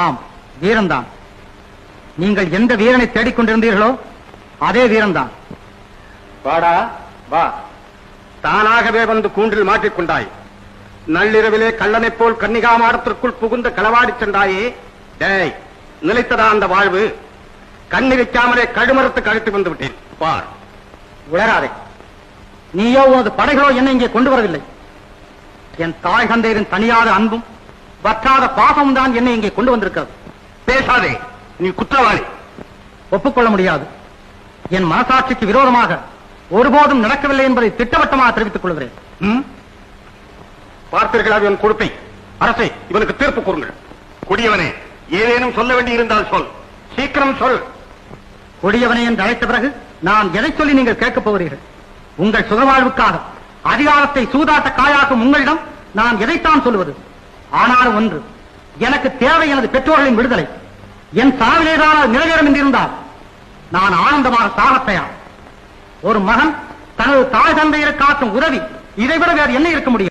ஆம் வீரன்தான். நீங்கள் எந்த வீரனை தேடிக்கொண்டிருந்தீர்களோ அதே வீரன்தான். வாடா வா. தானாகவே வந்து கூண்டில் மாட்டிக்கொண்டாய் நள்ளிரவிலே கள்ளனைப் போல் கன்னிகா மாடத்திற்குள் புகுந்து களவாடிச் சென்றாயே. டேய் நிலைத்ததா அந்த வாழ்வு? கண்ணி வைக்காமலே கழுமரத்துக்கு அழைத்து வந்து விட்டேன். பார். உளராதே நீயோ உனது படைகளோ என்னை இங்கே கொண்டு வரவில்லை. என் தாய் தந்தையரின் தனியாத அன்பும் வற்றாத பாசமும் தான் என்னை இங்கே கொண்டு வந்திருக்கிறது. பேசாதே நீ குற்றவாளி. ஒப்புக்கொள்ள முடியாது. என் மனசாட்சிக்கு விரோதமாக ஒருபோதும் நடக்கவில்லை என்பதை திட்டவட்டமாக தெரிவித்துக் கொள்கிறேன்? பார்த்தீர்களா இவன் கொடுப்பை. அரசே இவனுக்கு தீர்ப்பு கூறுங்கள். குடியவனே ஏதேனும் சொல்ல வேண்டி இருந்தால் சொல். சீக்கிரம் சொல். கொடியவனை என்று அழைத்த பிறகு நான் எதை சொல்லி நீங்கள் கேட்கப் போகிறீர்கள்? உங்கள் சுகவாழ்வுக்காக அதிகாரத்தை சூதாட்ட காயாக்கும் உங்களிடம் நான் எதைத்தான் சொல்லுவது ஆனால் ஒன்று எனக்கு தேவை எனது பெற்றோர்களின் விடுதலை. என் சாவிலேதான் அது நிறைவேறும் என்றிருந்தால் நான் ஆனந்தமாக சாகத் ஒரு மகன் தனது தாய் தந்தையரை காட்டும் உதவி இதைவிட வேறு என்ன இருக்க முடியும்?